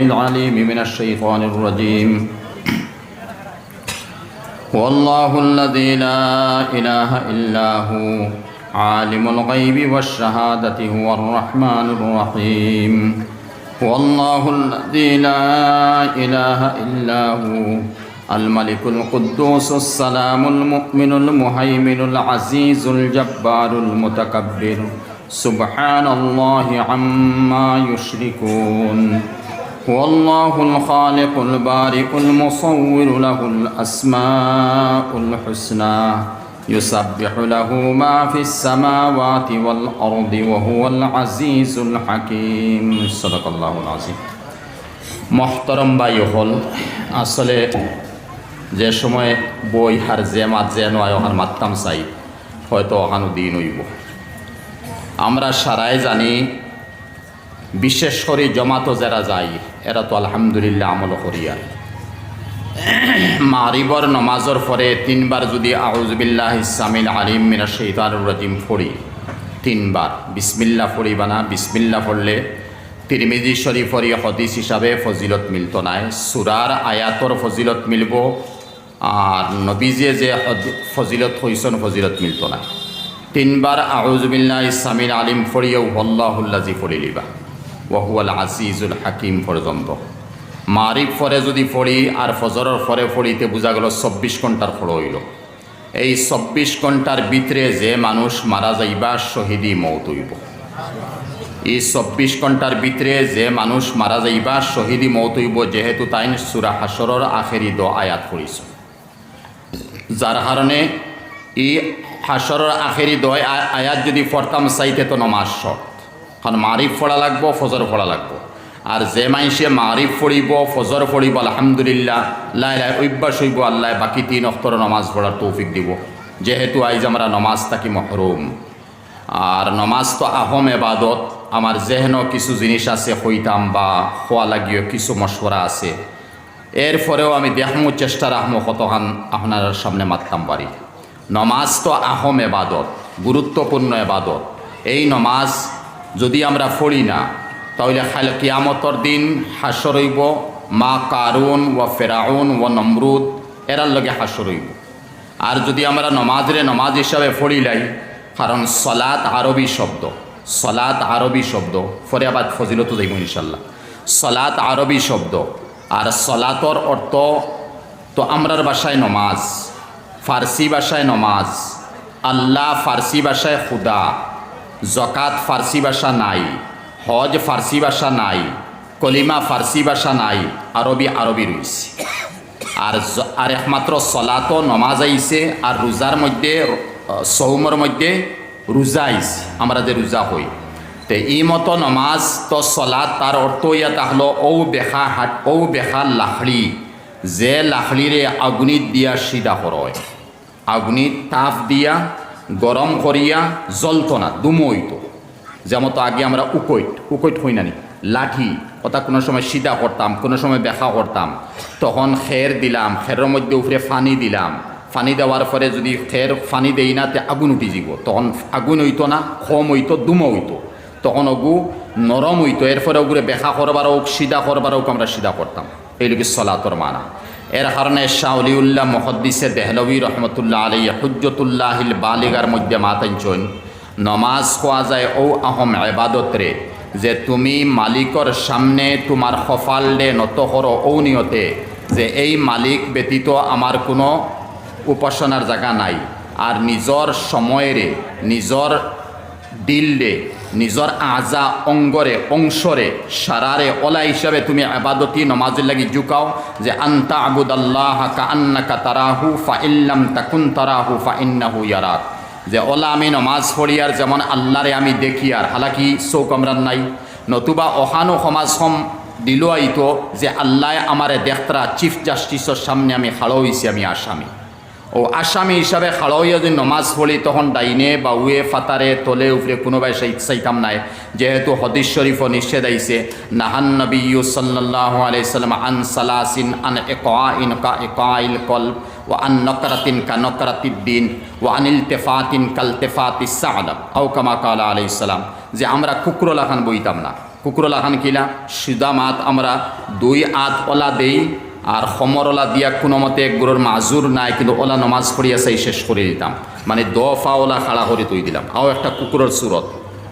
العليم من الشيطان الرجيم هو الله الذي لا إله إلا هو عالم الغيب والشهادة هو الرحمن الرحيم هو الله الذي لا إله إلا هو الملك القدوس السلام المؤمن المهيمن العزيز الجبار المتكبر سبحان الله عما يشركون هو الله الخالق البارئ المصور له الأسماء الحسنى يسبح له ما في السماوات والأرض وهو العزيز الحكيم صدق الله العظيم মহতরম by হল আসলে যে সময় বই হার যে মাত যে নয় ওহার মাত্তাম চাই হয়তো ওখানো দিন হইব আমরা সারাই জানি বিশেষ করে জমাতো যারা যাই এরা তো আলহামদুলিল্লাহ আমল করিয়া। মারিবর নমাজর পরে তিনবার যদি আউজবিল্লাহ ইসামিল আলিম মিনা শৈতানুর রাজিম পড়ি, তিনবার। বিসমিল্লা পড়িবা না বিসমিল্লা পড়লে তিরমিজি শরীফর হদিস হিসাবে ফজিলত মিলত নাই সুরার আয়াতর ফজিলত মিলব, আর নবীজে যে ফজিলত হইসন ফজিলত মিলত নাই তিনবার আউজবিল্লাহ ইসামিল আলিম ফড়িয়েও হল্লাহুল্লাজি পড়ি লিবা ওয়াহুয়াল আজিজুল হাকিম পর্যন্ত। মারিফ ফরে যদি পড়ি, আর ফজরের ফরে পড়িতে বোঝা গেল চব্বিশ ঘণ্টার ফল হইল। এই চব্বিশ ঘণ্টার ভিতরে যে মানুষ মারা যাইবা শহীদি মৌত হইব। এই চব্বিশ ঘণ্টার ভিতরে যে মানুষ মারা যাইবা শহীদি মৌত হইব, যেহেতু তাইন সুরা হাসরের আখেরি দ আয়াত পড়িছ। যার কারণে ই হাসরের আখেরি দয় আয়াত যদি পড়তাম, চাইতে তো নমাজ শর্ত। কারণ মারিফ পড়া লাগবো, ফজর পড়া লাগবো। আর যে মাইসে মারিফ পড়িব, ফজর পড়িব, আলহামদুলিল্লাহ লাই লাই অভ্যাস হইব আল্লাহ বাকি তিন অক্তর নমাজ পড়ার তৌফিক দিব। যেহেতু আইজ আমরা নমাজ থাকি মহরুম। আর নমাজ তো আহম এবাদত, আমার যেহেন কিছু জিনিস আছে হইতাম বা খোয়া লাগিও কিছু মশওরা আছে। এরপরেও আমি দেখমু চেষ্টা রাখমু কতখান আপনার সামনে মারতাম পারি নমাজ তো আহম এবাদত, গুরুত্বপূর্ণ এবাদত। এই নমাজ যদি আমরা পড়ি না, তাহলে খাইলে কিয়ামতর দিন হাসর হইব, মা কারুন ও ফেরাউন ও নমরুদ, এরার লগে হাসর হইব। আর যদি আমরা নমাজরে নমাজ হিসাবে পড়িলাই কারণ সলাত আরবি শব্দ সলাত আরবি শব্দ ফরে আবার ফজিলত যাইব ইনশাল্লাহ সলাত আরবি শব্দ, আর সলাতর অর্থ তো আমরার ভাষায় নমাজ, ফার্সি ভাষায় নমাজ, আল্লাহ ফার্সি ভাষায় খুদা। জকাত ফার্সি ভাষা নাই, হজ ফার্সি ভাষা নাই, কলিমা ফার্সি ভাষা নাই, আরবি আরবি রয়েছে। আর আর একমাত্র সলাত নমাজ আইছে, আর রোজার মধ্যে সৌমর মধ্যে রোজা আইছে, আমরা যে রোজা হই তে ই মতো নমাজ তো সলাত, তার অর্থ ইয়া তাহলো ঔ বেখা হাট, ঔ বেখা লাখড়ি, যে লাখড়িরে আগুনিত দিয়া সিধা করয় আগুনিত তাপ দিয়া গরম করিয়া জ্বলত না দুমইত যেমন তো আগে আমরা উকৈট উকৈট হই নানি। লাঠি ওটা কোনো সময় সিধা করতাম, কোনো সময় বেখা করতাম। তখন খের দিলাম খেরের মধ্যে উপরে ফানি দিলাম। ফানি দেওয়ার পরে যদি খের ফানি দেই না, তে আগুন উঠি যাব তখন আগুন হইতো না, খম হইতো, দুম হইতো। তখন অগু নরম হইতো। এরপরে ওগুলো বেখা করবার হোক সিধা করবার হোক আমরা সিধা করতাম। এই এইলুকি সলাতর মানা। এর কারণে শাহলিউল্লাহ মহদ্দিসে দেহলবী রহমতুল্লাহ আলী হুজ্জতুল্লাহিল বালিগার মধ্যে মাতাঞ্চন নমাজ কোয়া যায় ও আহম এবাদতরে যে তুমি মালিকর সামনে তোমার সফাল দে নত করো ও নিয়তে, যে এই মালিক ব্যতীত আমার কোনো উপাসনার জায়গা নাই। আর নিজর সময়েরে, নিজর দিল্লে নিজর আজা অঙ্গরে, অংশরে, সারারে ওলা হিসাবে তুমি আবাদতি নমাজের লাগি জুকাও যে আন্তা আবুদ আল্লাহ কা আন্নাকা তারাহু ফা ইল্লাম তাকুন তারাহু ফা ইন্নাহু ইয়ারাক। যে ওলা আমি নমাজ পড়ি আর যেমন আল্লাহরে আমি দেখি আর, হালাকি চৌক আমরার নাই। নতুবা অহানো সমাজ সম দিল আইতো যে আল্লাহ আমারে দেখতরা চিফ জাস্টিসের সামনে আমি খাড়ো হয়েছি আমি আসামি। ও আসামি হিসাবে খাড়াইয়া যদি নমাজ পড়ি, তখন ডাইনে বা উয়ে ফাতারে, তলে, উপরে কোনোবাই চাইতাম নাই। যেহেতু হদিস শরীফ নিষেধ আইছে, নাহান নবী সাল্লাহ আলাইসাল্লাম আন সালাসিন আন ইন কা ইকাইল কল ও আন নকরাতিন কা নকরাতিদ্দিন ও আনিল তেফাতিন কাল তেফাতি সালাম আও কামা কালা আলাইসাল্লাম যে আমরা কুকুর লাখান বইতাম না। কুকুর লাখান কিলা? সিদা মাত আমরা দুই আত ওলা দেই আর সমর ওলা দিয়া কোনো মতে একগুলোর মাজুর নাই, কিন্তু ওলা নমাজ পড়িয়া চাই শেষ করে দিতাম। মানে দ ফা ওলা খাড়া করে তুই দিলাম। আও একটা কুকুরের সুরত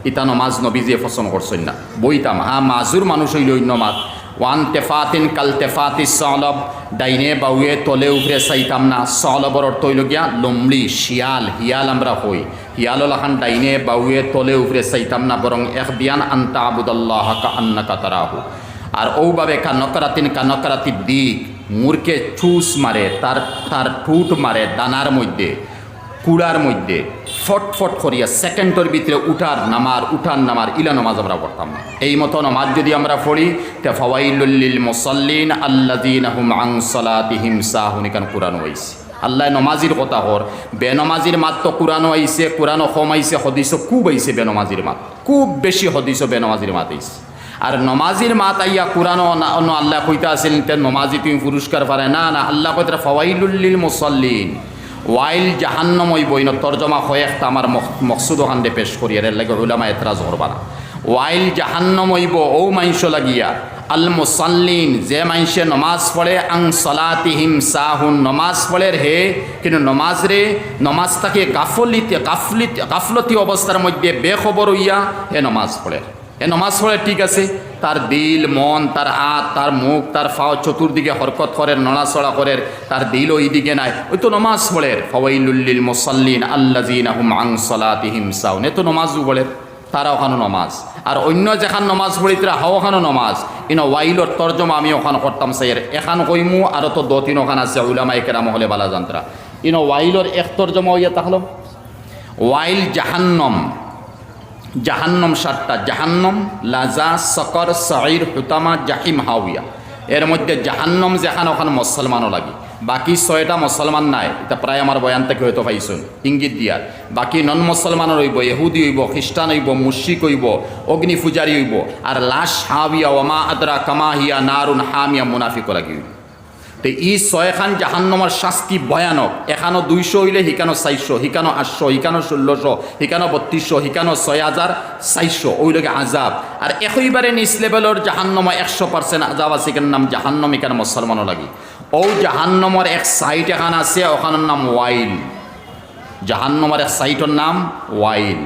ইতা নমাজ নবীজিয়ে পছন্দ করছেন না। বইতাম, হা, মাজুর মানুষ হইল মাত। ওয়ান তেফাতিন কাল তেফাতি সলব। ডাইনে বাউয়ে তলে উফরে চাইতাম না। সলবর অর্থ হইল গিয়া লমড়ি শিয়াল, হিয়াল আমরা হই। হিয়াল লাখান ডাইনে বাউয়ে তলে উফরে চাইতাম না, বরং এক বিয়ান আন্তা আবুদাল্লাহ আন্না কাতারাহু আর ওভাবে কানকরাতিন কানকরাতির দিক মূর্খে চুস মারে, তার তার ঠুট মারে দানার মধ্যে, কুড়ার মধ্যে ফটফট করিয়া সেকেন্ডের ভিতরে উঠার নামার উঠার নামার, ইলা নামাজ আমরা পড়তাম না। এই মতো নামাজ যদি আমরা পড়ি, তে ফওয়াইলুল্লিল মুসল্লিন আল্লাদিন হুম আং সলাতিহিম সাহুন, এখানে কোরআন হয়েছে আল্লাহ নমাজির কথা হর বেনমাজির মাত তো কোরআনও আইছে, কোরআনও কম আইছে হদিস খুব আইছে বেনমাজির মাত, খুব বেশি হদিস বেনমাজির মাত আইছে। আর নমাজির মাত আইয়া কোরআন অন্য আল্লাহ কইতা আছেন তে নমাজি তুমি পুরস্কার পারে। না না, আল্লাহ কইতা ফওয়াইলুল্লিল মুসল্লিন। ওয়াইল জাহান্নময় বইন, তর্জমা একটা আমার মকসুদ ওখানে পেশ করি এর লাগে উলামা এতরাজ করবা না। ওয়াইল জাহান্নমইব ও মাইশ লাগিয়া, আল মুসাল্লিন, যে মাইসে নমাজ পড়ে, আং সলাতিহিম সাহুন। নমাজ পড়ে হে কিন্তু নমাজ রে, নমাজ তাকে গাফলিতে গাফলিত গাফলতি অবস্থার মধ্যে বেখবর হইয়া হে নমাজ পড়ে। এ নমাজ পড়ে ঠিক আছে, তার দিল, মন, তার আত তার মুখ, তার ফাও চতুর্দিকে হরকত করে, নড়াচড়া করে, তার দিল ওই দিকে নাই। ওই তো নমাজ পড়ে। ফওয়াইলুল্লিল মুসাল্লিন আল্লাজিন আহুম আং সলাতিহিম সাউন। এ তো নমাজও পড়ে তারা ওখানো নমাজ। আর অন্য যেখান নমাজ পড়ি, তারা হাও ওখানো নমাজ। ইন ওয়াইলর তর্জমা আমি ওখান করতাম সাইয়ের এখান কইমু, আর তো দো তিন ওখান আছে উলামাই কেরাম হলে বালা ইন ওয়াইলর এক তর্জমা হইয়া তাহলে ওয়াইল জাহান্নম। জাহান্নম সাতটা। জাহান্নম, লাজা, সকর সাইর হুতামা, জাহিম হাউইয়া এর মধ্যে জাহান্নম যেখান ওখান মুসলমানও লাগে। বাকি ছয়টা মুসলমান নাই। এটা প্রায় আমার বয়ান থেকে হয়তো পাইছুন। ইঙ্গিত দিয়ার বাকি নন মুসলমানের হইব এহুদি হইব, খ্রিস্টান হইব মুশিক হইব অগ্নি পূজারি হইব। আর লাশ হাবিয়া ওমা আদরা কামাহিয়া নারুন হামিয়া মুনাফিক লাগি হইব। তো ই ছয়খান জাহান্নমার শাস্তি ভয়ানক। এখানো দুইশো হইলে শিকানো চারশো শিকানো আটশো শিকানো ষোলোশো শিকানো বত্রিশশো শিকানো ছয় হাজার চারশো, ওইলগে আজাব আর একইবারে নিচ লেভেলের জাহান্নমা একশো পার্সেন্ট আজাব আছে কেন নাম জাহান্নম, এখানে মুসলমানও লাগে। ও জাহান্নমর এক সাইট এখান আছে, ওখানের নাম ওয়াইল। জাহান্নমর এক সাইটের নাম ওয়াইল।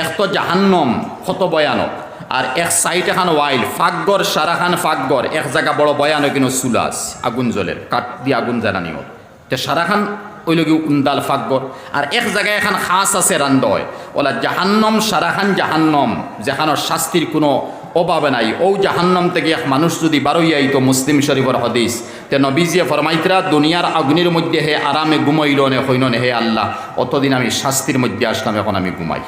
এক তো জাহান্নম কত ভয়ানক। আর এক সাইড এখন ওয়াইল ফাকগর সারাখান ফাকগর এক জায়গা বড় বয়ানো কিন্তু চুলাস আগুন জ্বলের কাঠ দিয়ে আগুন জ্বালানি হোক তে সারাখান ওই লগে উন্দাল ফাকগর আর এক জায়গায় এখন খাস আছে রান্দয়। ওলা জাহান্নম সারাখান জাহান্নম যেখানোর শাস্তির কোনো অভাবে নাই। ও জাহান্নম থেকে এক মানুষ যদি বারোই আইতো মুসলিম শরীফর হদিস, তে নবীজিয়ে ফরমাইতরা দুনিয়ার অগ্নির মধ্যে হে আরামে ঘুমাইল নে হইন হে আল্লাহ? অতদিন আমি শাস্তির মধ্যে আসলাম, এখন আমি ঘুমাই।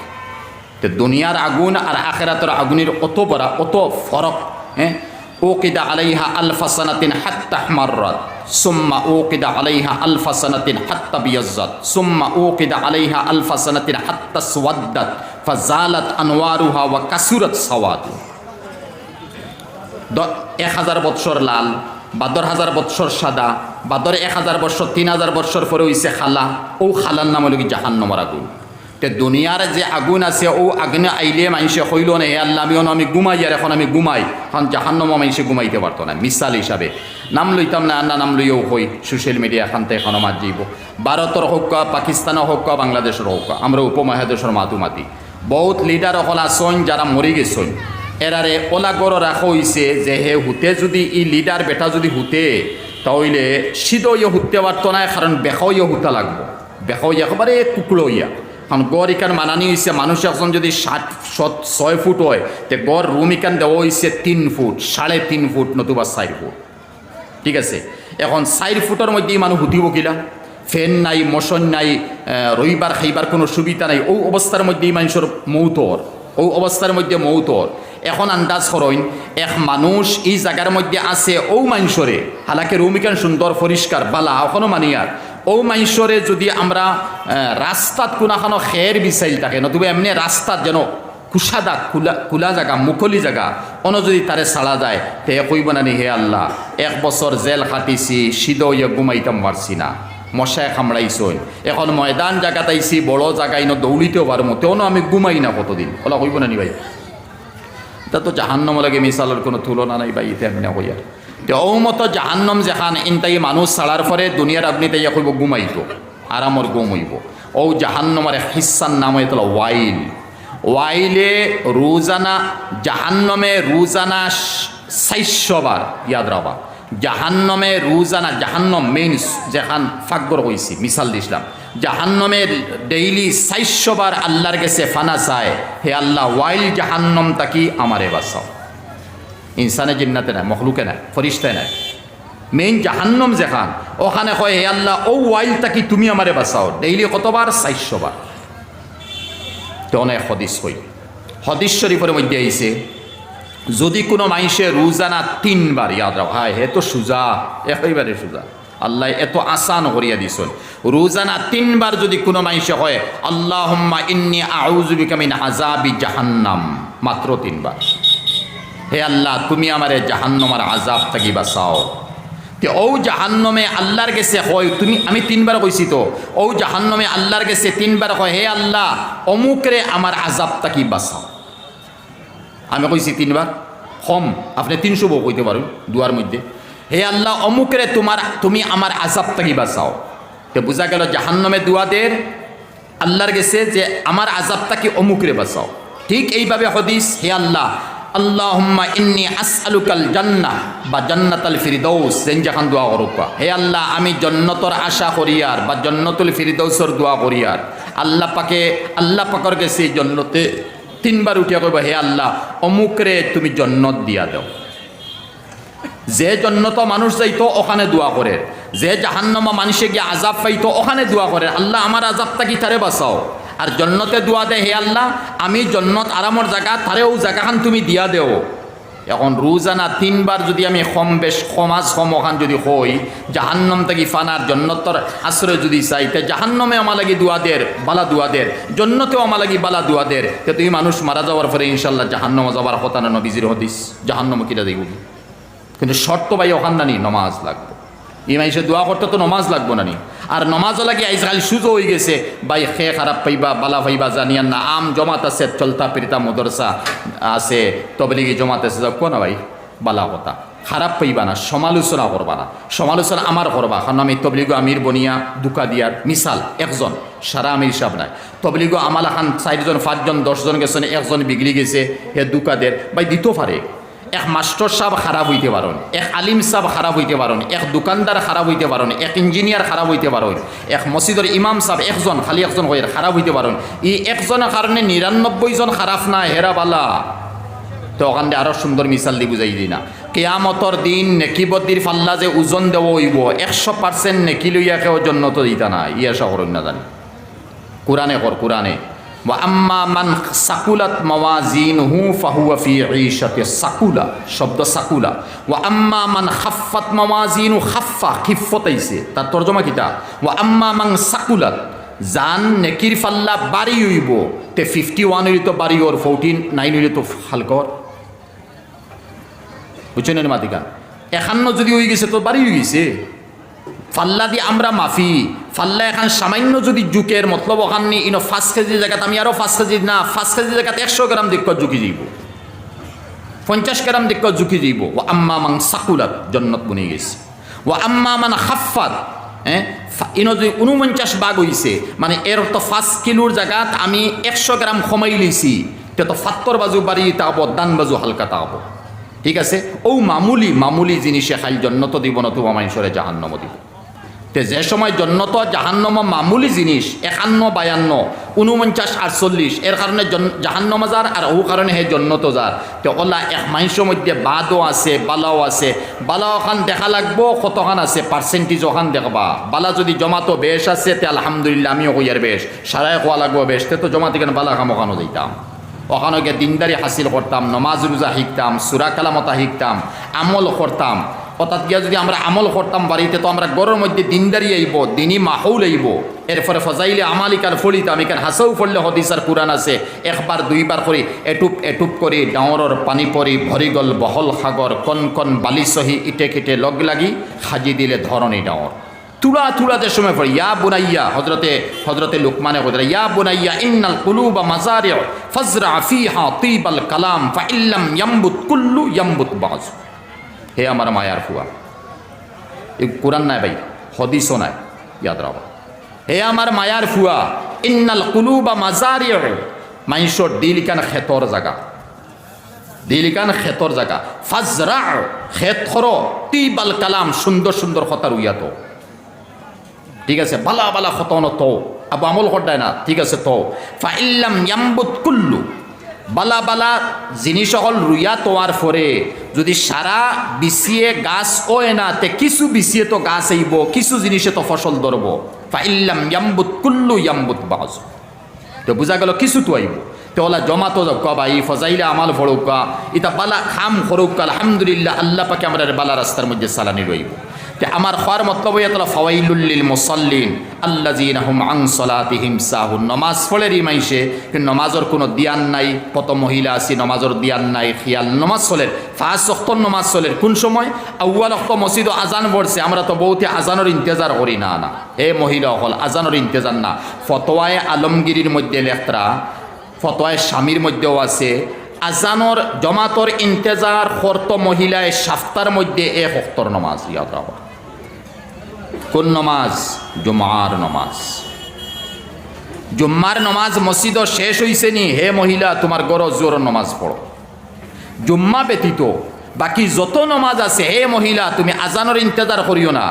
তো দুনিয়ার আগুন আর আখেরাতের আগুনের অত বড়, অত ফরক হ্যাঁ? ওকিদা আলাইহা আলফা সানাতিন হাত্তা মাররাত সুম্মা ওকিদা আলাইহা আলফা সানাতিন হাত্তা বিয়াজ্জাত সুম্মা ওকিদা আলাইহা আলফা সানাতিন হাত্তা সুওয়াদ্দাত ফাজালাত আনওয়ারুহা ওয়া কাসুরাত সাওয়াতু এক হাজার বৎসর লাল, বাদর হাজার বৎসর সাদা, বাদর এক হাজার বৎসর, তিন হাজার বৎসর পরে হইছে খালা। ও খালার নাম হলো কি জাহান্নমর আগুন। তে দুনিয়ার যে আগুন আছে, ও আগুনে আইলে মানুষে হইল না, হে আল্লাহ, আমি আমি ঘুমাই, আর এখন আমি ঘুমাই। কারণ জাহান্নম মানুষে ঘুমাইতে পারতো না, মিসাল হিসাবে। নাম লইতাম না, আন্না নাম লইও হই সোশ্যাল মিডিয়া এখান থেকে এখনও মাত ভারতের হোক পাকিস্তানের হোক বাংলাদেশের হোক আমরা উপমহাদেশের মাতু মাতি বহুত লিডার অকল আসন যারা মরি গেছন। এরারে ওলা গড় রাখা হইছে যে, হে হুতে যদি ই লিডার বেটা যদি হুতে, তাহলে সিদও ইয়ে হুতে পারতো না, কারণ বেখাও ইয়ে হুতা লাগবো। বেখাও একেবারে কুকুলো ইয়া কারণ গড় ইকান মানানি হয়েছে মানুষ এখন যদি ষাট ছয় ফুট হয়, তে গড় রুম ইকান দেওয়া হয়েছে তিন ফুট, সাড়ে তিন ফুট নতুবা চার ফুট। ঠিক আছে? এখন চার ফুটের মধ্যেই মানুষ হুতিব কিলা? ফ্যান নাই, মোশন নাই রবিবার খাইবার কোনো সুবিধা নাই। ও অবস্থার মধ্যেই মানুষের মৌতর ও অবস্থার মধ্যে মৌতর। এখন আন্দাজ করইন এক মানুষ এই জায়গার মধ্যে আছে ও মানুষরে। হালাকে রুমিকান সুন্দর, পরিষ্কার, বালা, এখনও মানিয়ার। ও মানুষরে যদি আমরা রাস্তাত কোনাখানো খের বিচাইল থাকে, নতুবা এমনি রাস্তাত যেন কুসাদা খোলা খোলা জায়গা মুকলি জায়গা অন যদি তারে ছাড়া যায়, তে কইব নানি, হে আল্লাহ, এক বছর জেল খাটিছি সিদ ইয়ে ঘুমাইতাম পারছি না মশায় কামড়াইছই এখন ময়দান জায়গাত আইছি, বড় জায়গায় ন দৌড়িতেও পারমো তেও আমি ঘুমাই না কতদিন? ওলা কইব নানি ভাই। তা তো জাহান্নম লাগে মিসালের কোনো তুলনা নাই বা ইতে আমি না কইয়ার তে ও মতো জাহান্নম যেখান ইনতাই মানুষ ছাড়ার পরে দুনিয়ার আপনি তাইয়া কইব ঘুমাইব, আরামর ঘুম হইব। ও জাহান্নমের এক হিস্সার নাম হইতল ওয়াইল। ওয়াইলে রোজানা, জাহান্নমে রোজানা চাইশবার ইয়াদ রাবা। জাহান্নমে রোজানা, জাহান্নম মেইন যেখান ফাকবর কইছি, মিসাল দিছিলাম। জাহান্নমের ডেইলি চাইশবার আল্লাহর গেছে ফানা চায়, হে আল্লাহ ওয়াইল জাহান্নম তাকি আমারে বাঁচাও। ইনসানে জিন্নাতে নাই, মখলুকে নাই, ফরিস্তায় নাই। মেইন জাহান্নম যেখান, ওখানে কয়, হে আল্লাহ, ও ওয়াইল তাকি তুমি আমারে বাঁচাও? ডেইলি কতবার? চাইশবার তো অনেক হদিস হই হদিস শরীফের মধ্যে আইছে, যদি কোনো মানুষে রোজানা তিনবার, ইয়াদ রাখ। হায়, হে তো সুজা, একেবারে সুজা। আল্লাহ এত আসান করিয়া দিছেন। রোজানা তিনবার যদি কোনো মানুষে হয় আল্লাহ ইন্নি আউজুবিকা মিন আজাবি জাহান্নাম। মাত্র তিনবার। হে আল্লাহ, তুমি আমারে জাহান্নমার আজাব থাকি বাঁচাও। তে ও জাহান্নমে আল্লাহর গেছে হয় তুমি, আমি তিনবার কইছি তো ও জাহান্নমে আল্লাহর গেছে তিনবার কয়, হে আল্লাহ, অমুকরে আমার আজাব তাকি বাঁচাও। আমি কইছি তিনবার, কম, আপনি তিনশো বউ কইতে পারেন, দুয়ার মধ্যে। হে আল্লাহ, অমুকরে তোমার, তুমি আমার আজাব তাকি বাঁচাও। তো বোঝা গেল জাহান্নমে দুয়াদের, আল্লাহর গেছে যে আমার আজাব তাকি অমুকরে বাঁচাও। ঠিক এইভাবে হদিস, হে আল্লাহ ইন্নি বা হে আল্লাহ, আমি আশা বা আল্লাহ পাকে, আল্লাহ গেছে তিনবার উঠিয়া কইব, হে আল্লাহ, অমুকরে তুমি জন্নত দিয়া দাও। যে জন্নত মানুষ যাইতো, ওখানে দোয়া করে। যে জাহান্নমা মানুষে গিয়ে আজাব পাইতো, ওখানে দোয়া করে। আল্লাহ, আমার আজাবটা কি তারে বাঁচাও? আর জন্নতে দোয়া দে হে আল্লাহ, আমি জন্নত আরামর জায়গা, তারেও জায়গাখান তুমি দিয়া দেও। এখন রোজানা তিনবার যদি আমি কম বেশ সমাজ কম ওখান যদি হই, জাহান্নম থেকে ফানার জন্নতর আশ্রয় যদি চাই, তে জাহান্নমে আমার লাগি দুয়াদের বালা দুয়াদের জন্নতেও আমার লাগি বালা দুয়াদের তে তুমি মানুষ মারা যাওয়ার পরে ইনশাল্লাহ জাহান্নম যাওয়ার কথা না নবীজির হদিস। জাহান্নম কিরা দেখব কিন্তু শর্ত ভাই ওখান নানি, নমাজ লাগবে। এই মাইসে দোয়া করতে তো নমাজ লাগবো নানি। আর নমাজও লাগে আজকাল সুযোগ হয়ে গেছে। ভাই, খে খারাপ পাইবা, বালা পাইবা, জানিয়ান না, আম জমাত আছে, চলতা পিরিতা মদরসা আছে তবলিগি জমাত আছে, যাও, কোন ভাই? বালা কথা। খারাপ পাইবা না, সমালোচনা করবা না। সমালোচনা আমার করবা, কারণ আমি তবলিগো আমির বনিয়া, দুকা দিয়ার মিসাল, একজন। সারা আমির হিসাব নাই। তবলিগো আমালা খান চারজন পাঁচজন, দশজন গেছেন, একজন বিগড়ি গেছে, হে দুকাদের। ভাই, দিতে পারে। এক মাস্টার সাহেব খারাপ হইতে পারেন এক আলিম সাহেব খারাপ হইতে পারেন এক দোকানদার খারাপ হইতে পারেন এক ইঞ্জিনিয়ার খারাপ হইতে পারেন এক মসজিদের ইমাম সাহেব একজন, খালি একজন হয়ে খারাপ হইতে পারেন ই একজনের কারণে নিরানব্বই জন খারাপ না হেরা বালা তো ওখানে আরও সুন্দর মিসাল দি বুঝাই দিই না কেয়ামতর দিন নেকিবদ্দির ফাল্লা যে ওজন দেব হইব, একশো পার্সেন্ট নেকি লইয়া কেউ জন্য তো দিতা না ইয়া শহর না জানি কোরআনে কর কোরআনে আম্মা মান শব্দ ওয়া আম্মা মান ওয়া আম্মা মান জান ফাল্লা তে ফিফটি নাইন যদি হয়ে গেছে, তো বাড়ি হয়ে গেছে। ফাল্লা দি আমরা মাফি। ফাল্লা এখন সামান্য যদি জুকের মতলব ওখানে ইনো পাঁচ কেজি জায়গাত আমি আরও পাঁচ কেজি না পাঁচ কেজি জায়গাত একশো গ্রাম দিক ঝুঁকি যাইব। পঞ্চাশ গ্রাম দিক ঝুঁকি যাইব। ও আম্মা মাং সাকুলাত, জন্নত বনে গেছে। ও আম্মা মান হাফাত হ্যাঁ ইনো যদি উনপঞ্চাশ বাঘ হইছে মানে এর তো পাঁচ কিলোর জায়গাত আমি একশো গ্রাম কমাই লইছি তে তো ফাত্তর বাজু বাড়ি তাব দান বাজু হালকা তাব ঠিক আছে? ও মামুলি মামুলি জিনিসে খাইল জন্নত দিব নতুবা মানুষরে জাহান্নম দিব। তে যে সময় জন্নত জাহান্নম মামুলি জিনিস, একান্ন, বায়ান্ন উনপঞ্চাশ আটচল্লিশ, এর কারণে জাহান্নম যার আর ও কারণে হে জন্নত যার। তে ওলা এক মানুষের মধ্যে বাদও আছে, বালাও আছে। বালা ওখান দেখা লাগবো কতখান আছে পার্সেন্টেজ ওখান দেখবা। বালা যদি জমাতো বেশ আছে, তে আলহামদুলিল্লাহ আমিও কইয়ার বেশ। সারাই কোয়া লাগবো বেশ, তে তো জমাতে কেন বালা কাম ওখানো দিতাম ওখানে দিনদারি হাসিল করতাম নমাজ রোজা শিখতাম সুরা কালামতা শিখতাম আমল করতাম অর্থাৎ গিয়া যদি আমরা আমল করতাম বাড়িতে, তো আমরা গরুর মধ্যে দিনদারি আইব, দিনই মাহৌল আইব। এরপরে ফজাইলে আমালিকার ফলিতাম এখানে হাসাও ফললে হদিসার কোরআন আছে, একবার, দুইবার করে, এটুপ এটুপ করে, ডাঙৰৰ পানী ভৰি গ'ল, বহল সাগৰ, কণ কণ, বালি চহি, ইটে কিটে লগ লাগি সাজি দিলে ধৰণী ডাঙৰ। তুলা, তুলাতে সময় পড়ে ইয়া বুনাইয়া হজরতে হজরতে লুকমানে কথা ইয়া বুনাইয়া, ইন্নাল কুলুবা মাজারি ফজরা ফিহা তিবাল কালাম ফা ইল্লাম ইয়াম্বুত কুল্লু ইয়াম্বুত বাজ। হে আমার মায়ার ফুয়া। এই কোরআন নাই ভাই, হদিসও নাই, ইয়াদ রাখো। হে আমার মায়ার ফুয়া, ইন্নাল কুলুবা মাজারি মাইশর দিলিকান খেতর জাগা। দিলিকান খেতর জাগা। ফাজরা খেত খর তিবাল কালাম, সুন্দর সুন্দর খতার উইয়াতো ঠিক আছে, বালা বালা খতন তো। আবু আমল করদায় না, ঠিক আছে তো। ফাইল্লাম ইয়াম্বুত কুল্লু। বালা বালা জিনিস হল রুইয়া তোয়ার ফরে। যদি সারা বিছিয়ে গাছ ওয়ে না, তে কিছু বিছিয়ে তো গাছ আইব কিছু জিনিসে তো ফসল ধরব। ফাইল্লাম ইয়াম্বুত কুল্লু ইয়াম্বুত বাজ তো বুঝা গেল কিছু তো আইব তো ওলা জমা তো যাক ভাই, ফজাইলে আমাল ফড়ৌকা ইতা বালা খাম ফড়ৌকা আলহামদুলিল্লাহ, আল্লাহ পাকে আমরা বালা রাস্তার মধ্যে সালানি রইব। আমার খাওয়ার মতলব ফাওয়াইলুল্লিল মুসাল্লিন আল্লাযিন হুম আন সালাতিহিম সাহুন। নমাজ রি মাইসে নমাজর কোনো দিয়ান নাই। কত মহিলা আছে, নমাজর দিয়ান নাই, খিয়াল। নমাজ চলের ফাঁস অক্ত নমাজ চলের কোন সময়? আউয়াল অক্ত মসজিদ আজান পড়ছে, আমরা তো বহুতে আজানোর ইন্তজার করি না না। হে মহিলা হল আজানোর ইন্তজার না। ফতোয়ায় আলমগিরির মধ্যে লেখরা, ফতোয়ায় স্বামীর মধ্যেও আছে। আজানোর জমাতর ইন্তেজার খর্ত মহিলায় সাফতার মধ্যে এ হক্তর নমাজ, ইয়াদ রাখো। কোন নমাজ? জুমার নমাজ। জুম্মার নমাজ মসজিদ শেষ হইছে নি। হে মহিলা, তোমার গর জোর নমাজ পড়ো। জুম্মা ব্যতীত বাকি যত নমাজ আছে, হে মহিলা, তুমি আজানোর ইন্তজার করিও না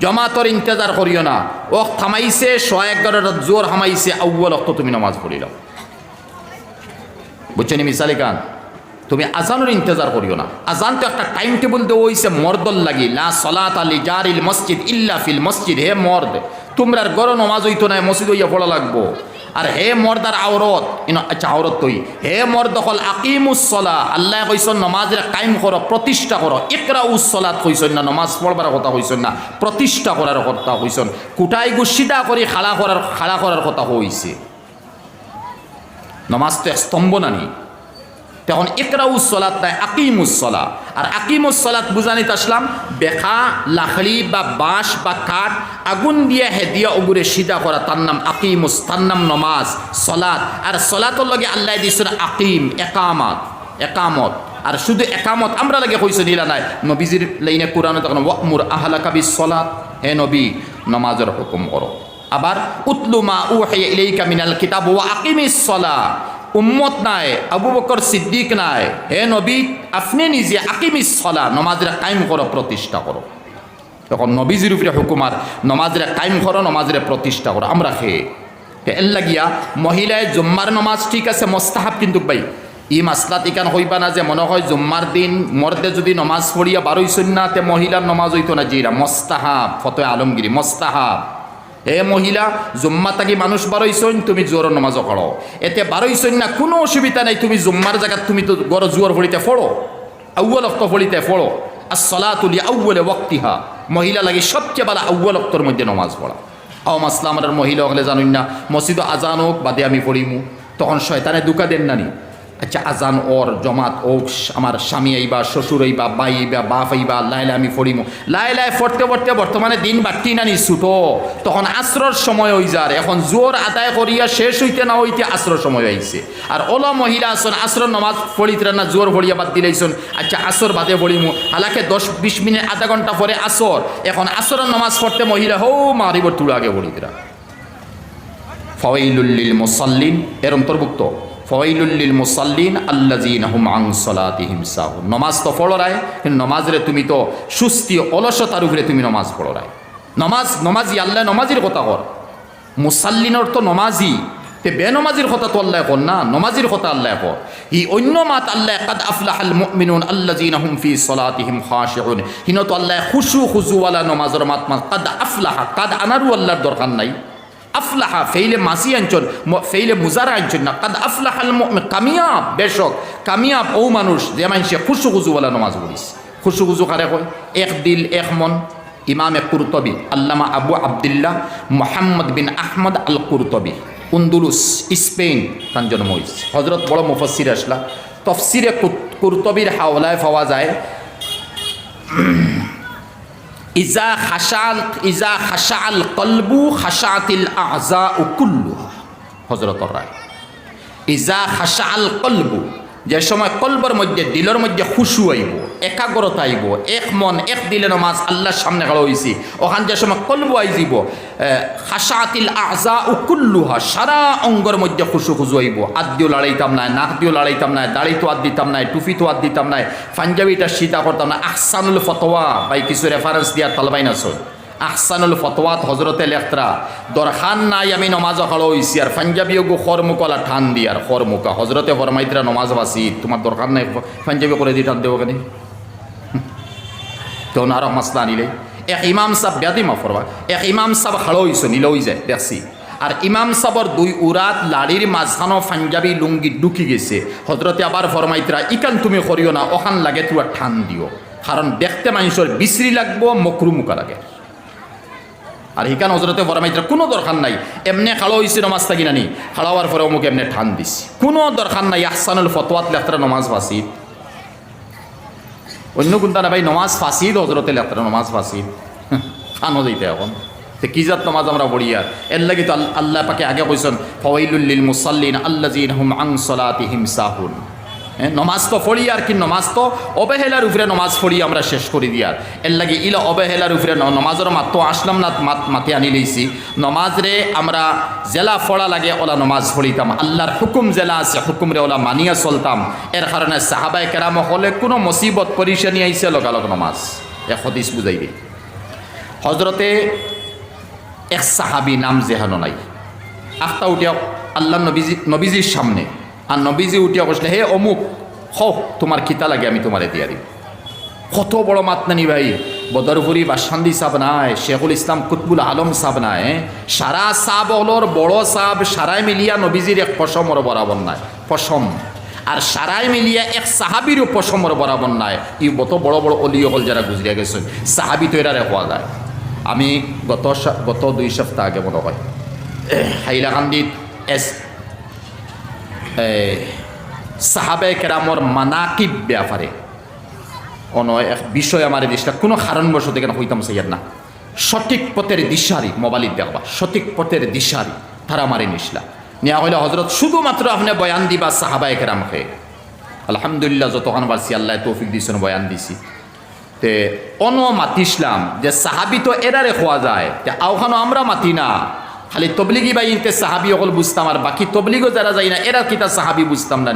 জমাতর ইন্তজার করিও না। ও থামাইছে শয়েক জোর হামাইছে আউ্বল অক্ত তুমি নমাজ পড়িলাম বুঝছেন মিসালি কান? তুমি আজানোর ইন্তজার করিও না। আজান তো একটা টাইম টেবিল দেওয়া হইছে মর্দল লাগি। লা সলাত আলি জারিল মসজিদ ইল্লা ফিল মসজিদ। হে মর্দ, তোমরার গর নমাজ হইতো না, মসজিদ হইয়া পড়া লাগবো। আর হে মর্দার আওরত আচ্ছা আওরত তৈ হে মর্দ হল আকিমুসলা আল্লাহ কইসন, নমাজের কায়েম করো, প্রতিষ্ঠা করো। একরা উসলাত কইসন না, নমাজ পড়বার কথা কইসন না, প্রতিষ্ঠা করার কথা কইসন। কুটাই গুসিদা করে খালা করার, খাড়া করার কথা হইছে নমাজ তো স্তম্ভ নানি তখন ইকরাউসলাত নাই আকিমুসলা আর আকিমুসলাত বুঝানিত আসলাম, বেখা লাখড়ি বা বাঁশ বা কাঠ আগুন দিয়ে হেদিয়া উগুরে সিধা করা, তার নাম আকিমুস, তার নাম নমাজ, সলাত। আর সলাতর লগে আল্লাহ দিয়েছেন আকিম, একামাত, একামত। আর শুধু একামত আমরা লাগে কইছে নিলা নাই। নবীজির লাইনে কোরআনে তখন ওয়াকমুর আহলা কাবি সলাত হে নবী, নমাজের হুকুম করো। আবার উতলুমা উহিয়া ইলাইকা মিনাল কিতাব ওয়া আকিমিস সলা উম্মত নাই, আবু বকর সিদ্দিক নাই। হে নবী, আপনি নিজে আকিমিস সলা নমাজের কায়েম করো প্রতিষ্ঠা করো। তখন নবীজির উপরে হুকুমার নমাজের কায়েম করো নমাজের প্রতিষ্ঠা করো। আমরা খেয়ে এর লাগিয়া মহিলায় জুম্মার নমাজ ঠিক আছে, মোস্তাহাব কিন্তু ভাই। ই মাসলাত ইকান হইবা না যে মনে হয় জুম্মার দিন মর্দে যদি নমাজ পড়িয়া বারোইছেন না তে মহিলার নমাজ হইতো না, জিরা। মোস্তাহাব, ফতোয় আলমগিরি, মোস্তাহাব। হে মহিলা, জুম্মা তাকি মানুষ বারোইছইন তুমি জোর নমাজ পড়ো এতে বারোইছইন না কোনো অসুবিধা নাই, তুমি জুম্মার জায়গাত তুমি তো গড় জোর ভরিতে পড়ো আউ্বল অক্ত ভরিতে পড়ো আর সলা তুলি আউ্বলে ওক্তিহা মহিলা লাগে সবচেয়ে বেলা আউ্বল অক্তর মধ্যে নমাজ পড়া আও মাসলা আমার মহিলা হলে জানুন না মসজিদ আজান হোক বাদে আমি পড়িমু তখন শয়তানে দুকা দেন নানি। আচ্ছা আজান ওর, জমাত ও আমার স্বামী আইবা, শ্বশুর আইবা, বাই আইবা, বাপ আইবা, লাইলে আমি ফড়িমু। লাই ফরতে ফরতে বর্তমানে দিন বাড়তি নানি ছুটো তখন আশ্রর সময় হই যার। এখন জোর আদায় করিয়া শেষ হইতে না হইতে আশ্রর সময় হইছে আর ওলা মহিলা আসন আশ্রর নমাজ ফড়িতে না, জোর ফড়িয়া বাদ দিলেইছন আচ্ছা আসর বাদে ফড়িমু। হালাকে দশ, বিশ মিনিট, আধা ঘণ্টা পরে আসর। এখন আসরের নমাজ পড়তে মহিলা, হৌ, মারিব তুলা আগে ফড়িতরা ফওয়াইলুল্লিল মুসাল্লিন এর অন্তর্ভুক্ত ফওয়াইলুল্লিল মুসাল্লিন আল্লাজিন হুম আং সলাতিহিম সাহু নমাজ তো পড়রায় কিন্তু নমাজরে তুমি তো সুস্থি অলসতার উপরে তুমি নমাজ পড়রায় নমাজ, নমাজি আল্লাহ নমাজির কথা কর। মুসাল্লিনর তো নমাজি। তে বেনমাজির কথা তো আল্লাহ কর না, নমাজির কথা আল্লাহ কর। ই অন্য মাত আল্লাহ, কাদ আফলাহাল মুমিনুন আল্লাযিনা হুম ফি সলাতিহিম খাশিউন। তো আল্লাহ, খুশু খুজুওয়ালা নমাজের মাত মাত। কাদ আফলাহা, কাদ আনারু আল্লাহর দরকার নাই। আফলাহা, ফেইলে মাসি আঞ্চল ফেইলে মুজারা আঞ্চল না। কাদ আফলাহাল কামিয়াব, বেশক, কামিয়াব ও মানুষ, যে মানুষে খুশু খুজুওয়ালা নমাজ পড়িস। খুশু খুজু কারে কয়? এক দিল, এক মন, ইমামে কুরতবি, আল্লামা Abu Abdullah Mohammad bin Ahmad al Qurtubi Andalus Spain তার জন্ম হয়েছে হজরত বড় মুফসির আসলা। তফসিরে কুরতবির হাওলায় পাওয়া যায় ইজা হাসান ইজা হাসাল কলবু হাসাতিল আজা উকুল্লু হজরত রায় ইজা হাসাল কলবু। যে সময় কলবর মধ্যে, দিলের মধ্যে খুশু আইব একাগ্রতা আইব এক মন, এক দিলে নমাজ আল্লাহর সামনে খাড়া হয়েছি ওখান যে সময় কলবু আই যাব খাসাতিল আজা উকুল্লুহা সারা অঙ্গর মধ্যে খুশু খুশু আইব আদ দিও লড়াইতাম নাই নাক দিও লড়াইতাম নাই দাড়ি তো আদ দিতাম নাই টুপি তো আদ দিতাম নাই, পাঞ্জাবিটা সীতা করতাম না আহসানুল ফতোয়া বাই কিছু রেফারেন্স দিয়া তালবাই না আহসানুল ফতোয়াত হজরতে লেখতরা দরখান নাই আমি নমাজ হলো হইছি, আর পাঞ্জাবি গো খর মুকলা ঠান দি, আর খর মুকা হজরতে ফরমাইতরা নমাজ বাসি তোমার দরকার নাই, পাঞ্জাবি করে দি, ঠান দেবো কেন? তো আর আনিলে। এক ইমাম সাহ ব্যাধি মা ফরবা এক ইমাম সাহ খাড়ো হইছো যায় দেখছি। আর ইমাম সাবর দুই উরাত লাড়ির মাঝখানো পাঞ্জাবি লুঙ্গি ঢুকি গেছে। হজরতে আবার ফরমাইতরা, ইকান তুমি করিও না ওখান লাগে তুয়া ঠান দিও। কারণ দেখতে মানুষের বিশ্রি লাগবো মকরু মুকা লাগে। আর হিকান হজরতে ফরমাইতরা কোনো দরকার নাই। এমনি খালো হয়েছে নমাজ থাকি নানি। খাড়াওয়ার পরে অমুক এমনি ঠান দিছি। কোনো দরকার নাই, আহসানুল ফতোয়াত লেখতরা নমাজ ফাঁসিদ অন্য কোনটা না ভাই, নমাজ ফাঁসিদ হজরতে লেখতরা নমাজ ফাঁসিদ খানো দিতে এখন। তো কি জাত নমাজ আমরা পড়ি আর? এর লাগি তো আল্লাহ পাকে আগে কইসন ফওয়াইলুল্লিল মুসাল্লিন আল্লাজিন হুম আং সলাতিহিম সাহুন। নমাজ তো পড়ি আর কি নমাজ তো, অবহেলার উপরে নমাজ পড়ি আমরা শেষ করে দিয়ার এর লাগে ইলা অবহেলার উপরে নমাজের মাত্র আসলাম না, মাত আনি লইছি নমাজ রে আমরা জেলা ফড়া লাগে, ওলা নমাজ পড়িতাম আল্লাহর হুকুম জেলা আছে হুকুম রে ওলা মানিয়া চলতাম। এর কারণে সাহাবাই কেরাম হলে কোনো মুসিবত পরিশানি আইসে লগালগ নমাজ। এক হদিস বুঝাই হজরতে এক সাহাবি নাম জেহানো নাই আখতা উঠিয়া আল্লাহ নবীজি নবীজির সামনে। আর নবীজি উঠিয়া বসলে হে অমুক হোক তোমার খিতা লাগে, আমি তোমারে দিয়া দিব কত বড় মাতনানি ভাই বদরপুরি বাসান্দি সাব নাই শেখুল ইসলাম কুতবুল আলম সাব নাই সারা সাব হলোর বড় সাব সারাই মিলিয়া নবীজির এক পশমর বরাবর নাই, পশম। আর সারাই মিলিয়া এক সাহাবিরও পশমর বরাবর নাই। ই কত বড় বড় অলি হল যারা গুজরিয়া গেছেন সাহাবি তো এরা হওয়া যায়। আমি গত গত দুই সপ্তাহ আগে মনে হয় হাইলাকান্দিত এস সাহাবে কেরামর মানাকিব ব্যাপারে। অন এক বিষয় আমার দিশটা কোনো কারণবশত কেন হইতাম সাইয়ার না। সঠিক পথের দিশারি মোবাইল দেখবা, সঠিক পথের দিশারি তারা মারি নিসলা নেওয়া হইলে হজরত শুধুমাত্র আপনি বয়ান দিবা সাহাবায় কেরামকে আলহামদুলিল্লাহ যতক্ষণ পারছি আল্লাহ তৌফিক দিয়েছেন বয়ান দিছি। তে অন মাতিসলাম যে সাহাবি তো এরারে খোয়া যায়। তে, আওখানো আমরা মাতি না। খালি তবলিগি বা ইনতে সাহাবি অকল বুঝতাম আর বাকি তবলিগও যারা যাই না, এরা কিতা সাহাবি বুঝতাম না।